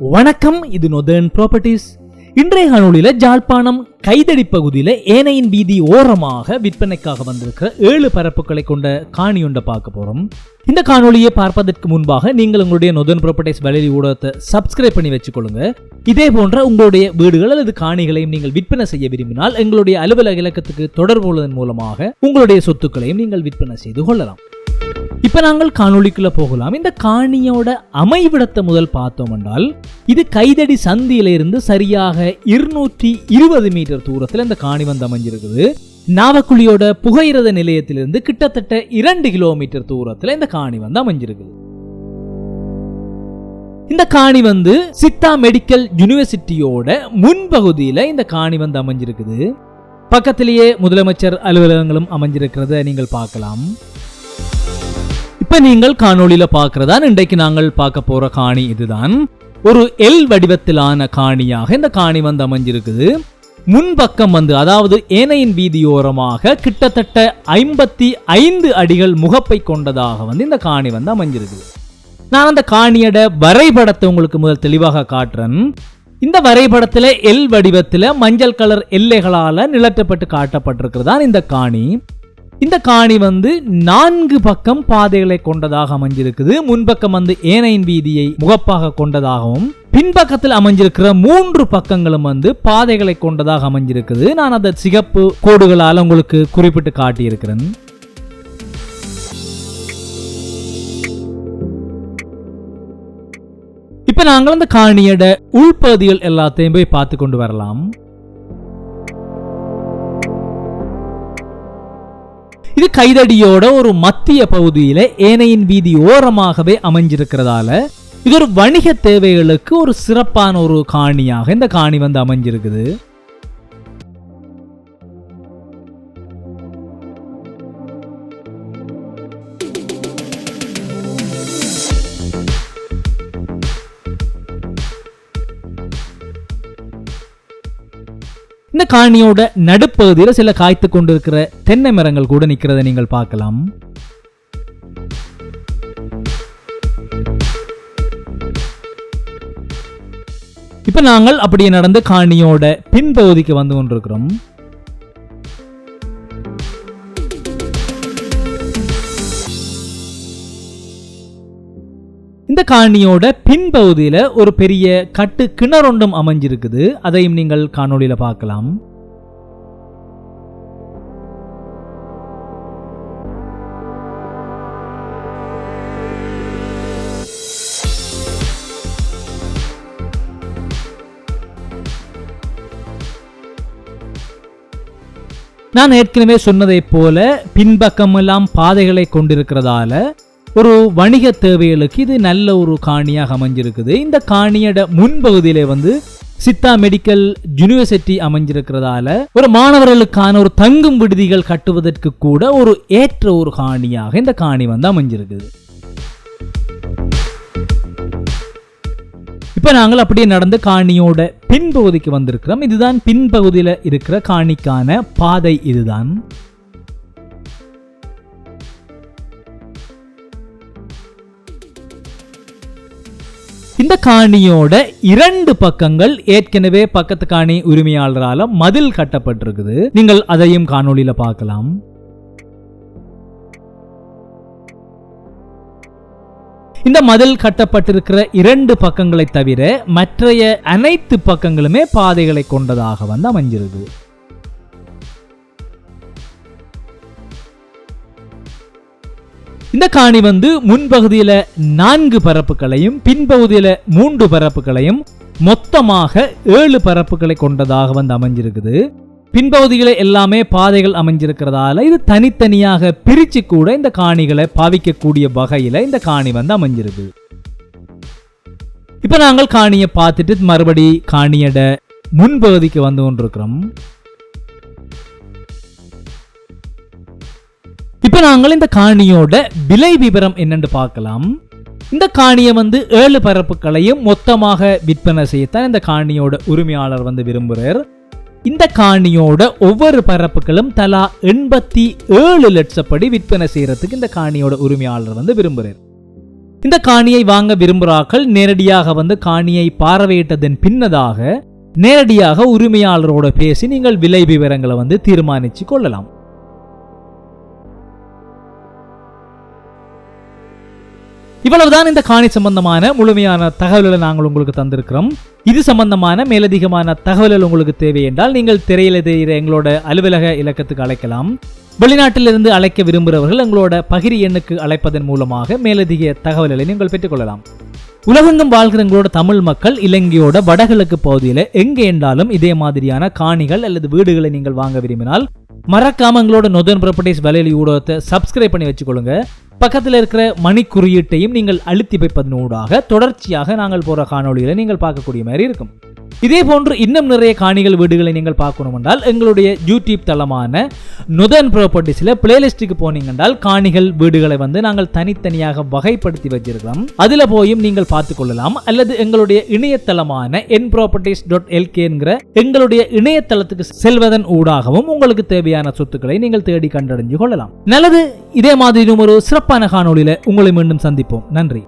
வணக்கம் இது northern properties இன்றைய காணொளியில ஜாழ்ப்பாணம் கைதடி பகுதியில ஏனையின் வீதி ஓரமாக விற்பனைக்காக வந்திருக்கிற ஏழு பரப்புகளை கொண்ட காணி பார்க்க போறோம். இந்த காணொலியை பார்ப்பதற்கு முன்பாக நீங்கள் உங்களுடைய நொதன் ப்ராப்பர்ட்டிஸ் வலையொலி ஊடகத்தை சப்ஸ்கிரைப் பண்ணி வச்சுக்கொள்ளுங்க. இதே போன்ற உங்களுடைய வீடுகள் அல்லது காணிகளையும் நீங்கள் விற்பனை செய்ய விரும்பினால் எங்களுடைய அலுவலக இலக்கத்துக்கு தொடர்பு கொள்வதன் மூலமாக உங்களுடைய சொத்துக்களையும் நீங்கள் விற்பனை செய்து கொள்ளலாம். இப்ப நாங்கள் காணொளிக்குள்ள போகலாம். இந்த காணியோட அமைவிடத்தை முதல் பார்த்தோம் என்றால் இது கைதடி சந்தியில இருந்து சரியாக இருநூற்றி இருபது மீட்டர் தூரத்துல இந்த காணி வந்து அமைஞ்சிருக்குது. நாவக்குழியோட புகையிரத நிலையத்திலிருந்து கிட்டத்தட்ட இரண்டு கிலோமீட்டர் தூரத்துல இந்த காணி வந்து அமைஞ்சிருக்குது. இந்த காணி வந்து சித்தா மெடிக்கல் யூனிவர்சிட்டியோட முன்பகுதியில இந்த காணி வந்து அமைஞ்சிருக்குது. பக்கத்திலேயே முதலமைச்சர் அலுவலகங்களும் அமைஞ்சிருக்கிறத நீங்கள் பார்க்கலாம். இப்ப நீங்கள் காணொளியில பார்க்கறதா? இன்றைக்கு நாங்கள் பார்க்க போற காணி இதுதான். ஒரு எல் வடிவத்திலான காணியாக இந்த காணி வந்து அமைஞ்சிருக்குது. முன்பக்கம் வந்து அதாவது ஏனையின் வீதியோரமாக கிட்டத்தட்ட ஐம்பத்தி ஐந்து அடிகள் முகப்பை கொண்டதாக வந்து இந்த காணி வந்து அமைஞ்சிருக்குது. நான் அந்த காணியோட வரைபடத்தை உங்களுக்கு முதல் தெளிவாக காட்டுறேன். இந்த வரைபடத்தில் எல் வடிவத்தில் மஞ்சள் கலர் எல்லைகளால் நிலட்டப்பட்டு காட்டப்பட்டிருக்கிறதான் இந்த காணி. இந்த காணி வந்து நான்கு பக்கம் பாதைகளை கொண்டதாக அமைஞ்சிருக்குது. முன்பக்கம் வந்து ஏனையின் வீதியை முகப்பாக கொண்டதாகவும் பின்பக்கத்தில் அமைஞ்சிருக்கிற மூன்று பக்கங்களும் வந்து பாதைகளை கொண்டதாக அமைஞ்சிருக்குது. நான் அதை சிகப்பு கோடுகளால் உங்களுக்கு குறிப்பிட்டு காட்டியிருக்கிறேன். இப்ப நாங்கள் அந்த காணியோட உள்பகுதிகள் எல்லாத்தையும் போய் பார்த்து கொண்டு வரலாம். இது கைதடியோட ஒரு மத்திய பகுதியில ஏனையின் வீதி ஓரமாகவே அமைஞ்சிருக்கிறதால இது ஒரு வணிக தேவைகளுக்கு ஒரு சிறப்பான ஒரு காணியாக இந்த காணி வந்து அமைஞ்சிருக்குது. இந்த காணியோட நடுப்பகுதியில் சில காய்த்து கொண்டிருக்கிற தென்னை மரங்கள் கூட நிற்கிறத நீங்கள் பார்க்கலாம். இப்போ நாங்கள் அப்படியே நடந்து காணியோட பின்பகுதிக்கு வந்து கொண்டிருக்கிறோம். இந்த காணியோட பின்பகுதியில ஒரு பெரிய கட்டு கிணறொண்டும் அமைஞ்சிருக்குது. அதையும் நீங்கள் காணொளியில பார்க்கலாம். நான் ஏற்கனவே சொன்னதை போல பின்பக்கமெல்லாம் பாதைகளை கொண்டிருக்கிறதால ஒரு வணிக தேவைகளுக்கு இது நல்ல ஒரு காணியாக அமைஞ்சிருக்குது. இந்த காணியோட முன்பகுதியில வந்து சித்தா மெடிக்கல் யூனிவர்சிட்டி அமைஞ்சிருக்கிறதால ஒரு மாணவர்களுக்கான ஒரு தங்கும் விடுதிகள் கட்டுவதற்கு கூட ஒரு ஏற்ற ஒரு காணியாக இந்த காணி வந்து அமைஞ்சிருக்குது. இப்போ நாங்கள் அப்படியே நடந்து காணியோட பின்பகுதிக்கு வந்திருக்கிறோம். இதுதான் பின்பகுதியில் இருக்கிற காணிக்கான பாதை இதுதான். காணியோட இரண்டு பக்கங்கள் ஏற்கனவே பக்கத்து காணி உரிமையாளரால மதில் கட்டப்பட்டிருக்குது. நீங்கள் அதையும் காணொளியில பார்க்கலாம். இந்த மதில் கட்டப்பட்டிருக்கிற இரண்டு பக்கங்களை தவிர மற்றைய அனைத்து பக்கங்களுமே பாதைகளை கொண்டதாக வந்து அமைஞ்சிருக்கு இந்த காணி வந்து முன்பகுதியில நான்கு பரப்புகளையும் பின்பகுதியில மூன்று பரப்புகளையும் மொத்தமாக ஏழு பரப்புகளை கொண்டதாக வந்து அமைஞ்சிருக்குது. பின்பகுதியில் எல்லாமே பாதைகள் அமைஞ்சிருக்கிறதால இது தனித்தனியாக பிரிச்சு கூட இந்த காணிகளை பாவிக்கக்கூடிய வகையில் இந்த காணி வந்து அமைஞ்சிருக்கு இப்போ நாங்கள் காணியை பார்த்துட்டு மறுபடி காணியட முன்பகுதிக்கு வந்து கொண்டிருக்கிறோம். இப்போ நாங்கள் இந்த காணியோட விலை விவரம் என்னன்னு பார்க்கலாம். இந்த காணியை வந்து ஏழு பரப்புகளையும் மொத்தமாக விற்பனை செய்யத்தான் இந்த காணியோட உரிமையாளர் வந்து விரும்புகிறார் இந்த காணியோட ஒவ்வொரு பரப்புகளும் தலா எண்பத்தி ஏழு லட்சப்படி விற்பனை செய்யறதுக்கு இந்த காணியோட உரிமையாளர் வந்து விரும்புகிறார் இந்த காணியை வாங்க விரும்புகிறார்கள். நேரடியாக வந்து காணியை பார்வையிட்டதன் பின்னதாக நேரடியாக உரிமையாளரோட பேசி நீங்கள் விலை விவரங்களை வந்து தீர்மானிச்சு கொள்ளலாம். இவ்வளவுதான் இந்த காணி சம்பந்தமான முழுமையான தகவல்களை நாங்கள் உங்களுக்கு தந்திருக்கிறோம். இது சம்பந்தமான மேலதிகமான தகவல்கள் உங்களுக்கு தேவை என்றால் நீங்கள் திரையில தெரிகிற எங்களோட அலுவலக இலக்கத்துக்கு அழைக்கலாம். வெளிநாட்டிலிருந்து அழைக்க விரும்புகிறவர்கள் எங்களோட பகிரி எண்ணுக்கு அழைப்பதன் மூலமாக மேலதிக தகவல்களை நீங்கள் பெற்றுக்கொள்ளலாம். உலகெங்கும் வாழ்கிற எங்களோட தமிழ் மக்கள் இலங்கையோட வடகிழக்கு பகுதியில் எங்கே என்றாலும் இதே மாதிரியான காணிகள் அல்லது வீடுகளை நீங்கள் வாங்க விரும்பினால் மறக்காம எங்களோட நொதன் ப்ராப்பர்ட்டிஸ் வலையொலி ஊடகத்தை சப்ஸ்கிரைப் பண்ணி வச்சுக்கொள்ளுங்க. பக்கத்தில் இருக்கிற மணி குறியீட்டையும் நீங்கள் அழுத்தி வைப்பதனூடாக தொடர்ச்சியாக நாங்கள் போற காணொளிகளை நீங்கள் பார்க்கக்கூடிய மாதிரி இருக்கும். இதே போன்று இன்னும் நிறைய காணிகள் வீடுகளை நீங்கள் பார்க்கணும் என்றால் எங்களுடைய யூடியூப் தளமான நுதன் ப்ராப்பர்ட்டிஸில் பிளேலிஸ்ட்டுக்கு போனீங்க என்றால் காணிகள் வீடுகளை வந்து நாங்கள் தனித்தனியாக வகைப்படுத்தி வச்சிருக்கிறோம். அதில் போயும் நீங்கள் பார்த்து கொள்ளலாம். அல்லது எங்களுடைய இணையதளமான என் ப்ராப்பர்ட்டிஸ் டாட் எல்கேங்கிற எங்களுடைய இணையதளத்துக்கு செல்வதன் ஊடாகவும் உங்களுக்கு தேவையான சொத்துக்களை நீங்கள் தேடி கண்டறிஞ்சு கொள்ளலாம். நல்லது. இதே மாதிரி ஒரு சிறப்பான காணொலியில் உங்களை மீண்டும் சந்திப்போம். நன்றி.